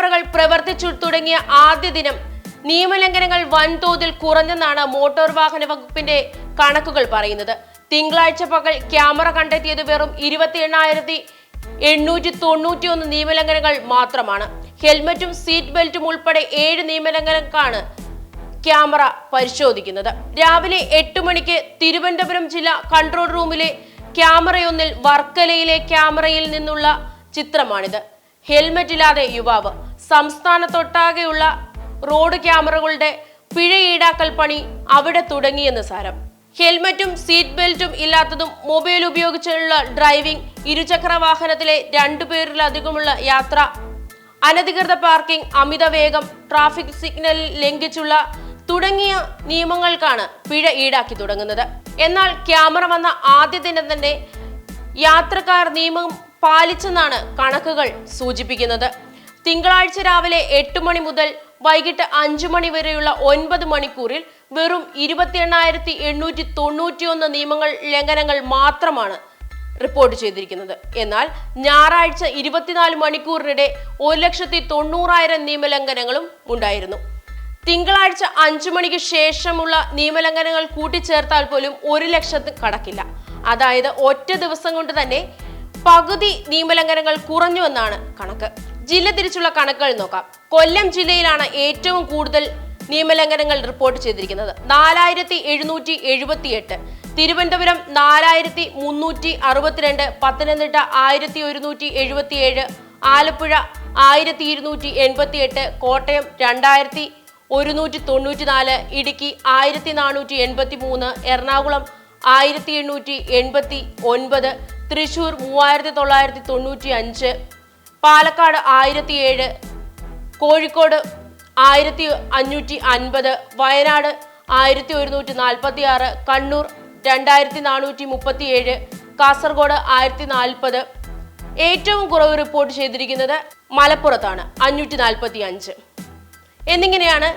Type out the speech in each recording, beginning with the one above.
ക്യാമറകൾ പ്രവർത്തിച്ചു തുടങ്ങിയ ആദ്യ ദിനം. നിയമലംഘനങ്ങൾ വൻതോതിൽ കുറഞ്ഞെന്നാണ് മോട്ടോർ വാഹന വകുപ്പിന്റെ കണക്കുകൾ പറയുന്നത്. തിങ്കളാഴ്ച പകൽ ക്യാമറ കണ്ടെത്തിയത് വെറും ഇരുപത്തി എണ്ണായിരത്തി എണ്ണൂറ്റി തൊണ്ണൂറ്റി ഒന്ന് നിയമലംഘനങ്ങൾ മാത്രമാണ്. ഹെൽമറ്റും സീറ്റ് ബെൽറ്റും ഉൾപ്പെടെ ഏഴ് നിയമലംഘനങ്ങൾക്കാണ് ക്യാമറ പരിശോധിക്കുന്നത്. രാവിലെ എട്ട് മണിക്ക് തിരുവനന്തപുരം ജില്ലാ കൺട്രോൾ റൂമിലെ ക്യാമറയൊന്നിൽ വർക്കലയിലെ ക്യാമറയിൽ നിന്നുള്ള ചിത്രമാണിത്. ഹെൽമറ്റ് ഇല്ലാതെ യുവാവ്. സംസ്ഥാനത്തൊട്ടാകെയുള്ള റോഡ് ക്യാമറകളുടെ പിഴ ഈടാക്കൽ പണി അവിടെ തുടങ്ങിയെന്ന് സാരം. ഹെൽമറ്റും സീറ്റ് ബെൽറ്റും ഇല്ലാത്തതും മൊബൈൽ ഉപയോഗിച്ചുള്ള ഡ്രൈവിംഗ് ഇരുചക്ര വാഹനത്തിലെ രണ്ടു പേരിലധികമുള്ള യാത്ര അനധികൃത പാർക്കിംഗ് അമിത വേഗം ട്രാഫിക് സിഗ്നൽ ലംഘിച്ചുള്ള തുടങ്ങിയ നിയമങ്ങൾക്കാണ് പിഴ ഈടാക്കി തുടങ്ങുന്നത്. എന്നാൽ ക്യാമറ വന്ന ആദ്യ ദിനം തന്നെ യാത്രക്കാർ നിയമം പാലിച്ചെന്നാണ് കണക്കുകൾ സൂചിപ്പിക്കുന്നത്. തിങ്കളാഴ്ച രാവിലെ എട്ട് മണി മുതൽ വൈകിട്ട് അഞ്ചു മണി വരെയുള്ള ഒൻപത് മണിക്കൂറിൽ വെറും ഇരുപത്തി എണ്ണായിരത്തി എണ്ണൂറ്റി തൊണ്ണൂറ്റിയൊന്ന് നിയമങ്ങൾ ലംഘനങ്ങൾ മാത്രമാണ് റിപ്പോർട്ട് ചെയ്തിരിക്കുന്നത്. എന്നാൽ ഞായറാഴ്ച ഇരുപത്തിനാല് മണിക്കൂറിനിടെ ഒരു ലക്ഷത്തി തൊണ്ണൂറായിരം നിയമലംഘനങ്ങളും ഉണ്ടായിരുന്നു. തിങ്കളാഴ്ച അഞ്ചു മണിക്ക് ശേഷമുള്ള നിയമലംഘനങ്ങൾ കൂട്ടിച്ചേർത്താൽ പോലും ഒരു ലക്ഷത്തിൽ കടക്കില്ല അതായത് ഒറ്റ ദിവസം കൊണ്ട് തന്നെ പകുതി നിയമലംഘനങ്ങൾ കുറഞ്ഞുവെന്നാണ് കണക്ക്. ജില്ല തിരിച്ചുള്ള കണക്കുകൾ നോക്കാം. കൊല്ലം ജില്ലയിലാണ് ഏറ്റവും കൂടുതൽ നിയമലംഘനങ്ങൾ റിപ്പോർട്ട് ചെയ്തിരിക്കുന്നത്. നാലായിരത്തി എഴുന്നൂറ്റി എഴുപത്തിയെട്ട് തിരുവനന്തപുരം നാലായിരത്തി മുന്നൂറ്റി അറുപത്തിരണ്ട് പത്തനംതിട്ട ആയിരത്തി ഒരുന്നൂറ്റി എഴുപത്തിയേഴ് ആലപ്പുഴ ആയിരത്തി ഇരുന്നൂറ്റി എൺപത്തിയെട്ട് കോട്ടയം രണ്ടായിരത്തി ഒരുന്നൂറ്റി തൊണ്ണൂറ്റി നാല് ഇടുക്കി ആയിരത്തി നാനൂറ്റി എൺപത്തി മൂന്ന് എറണാകുളം ആയിരത്തി എണ്ണൂറ്റി എൺപത്തി ഒൻപത് തൃശൂർ മൂവായിരത്തി തൊള്ളായിരത്തി തൊണ്ണൂറ്റി അഞ്ച് പാലക്കാട് ആയിരത്തി ഏഴ് കോഴിക്കോട് ആയിരത്തി അഞ്ഞൂറ്റി അൻപത് വയനാട് ആയിരത്തി ഒരുന്നൂറ്റി നാൽപ്പത്തി ആറ് കണ്ണൂർ രണ്ടായിരത്തി നാനൂറ്റി മുപ്പത്തി ഏഴ് കാസർഗോഡ് ആയിരത്തി നാൽപ്പത് ഏറ്റവും കുറവ് റിപ്പോർട്ട് ചെയ്തിരിക്കുന്നത് മലപ്പുറത്താണ് അഞ്ഞൂറ്റി നാൽപ്പത്തി അഞ്ച് എന്നിങ്ങനെയാണ്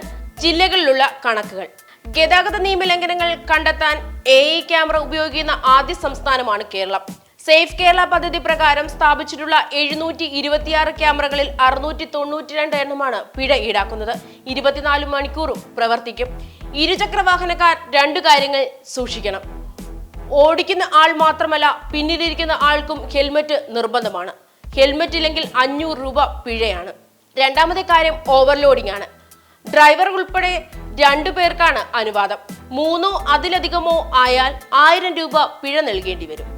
ജില്ലകളിലുള്ള കണക്കുകൾ. ഗതാഗത നിയമലംഘനങ്ങൾ കണ്ടെത്താൻ എ ഐ ക്യാമറ ഉപയോഗിക്കുന്ന ആദ്യ സംസ്ഥാനമാണ് കേരളം. സേഫ് കേരള പദ്ധതി പ്രകാരം സ്ഥാപിച്ചിട്ടുള്ള എഴുന്നൂറ്റി ഇരുപത്തിയാറ് ക്യാമറകളിൽ അറുന്നൂറ്റി തൊണ്ണൂറ്റി രണ്ട് എണ്ണമാണ് പിഴ ഈടാക്കുന്നത്. ഇരുപത്തിനാല് മണിക്കൂറും പ്രവർത്തിക്കും. ഇരുചക്ര വാഹനക്കാർ രണ്ടു കാര്യങ്ങൾ സൂക്ഷിക്കണം. ഓടിക്കുന്ന ആൾ മാത്രമല്ല പിന്നിലിരിക്കുന്ന ആൾക്കും ഹെൽമറ്റ് നിർബന്ധമാണ്. ഹെൽമറ്റ് ഇല്ലെങ്കിൽ അഞ്ഞൂറ് രൂപ പിഴയാണ്. രണ്ടാമത്തെ കാര്യം ഓവർലോഡിംഗ് ആണ് ഡ്രൈവർ ഉൾപ്പെടെ രണ്ടു പേർക്കാണ് അനുവാദം. മൂന്നോ അതിലധികമോ ആയാൽ ആയിരം രൂപ പിഴ നൽകേണ്ടി വരും.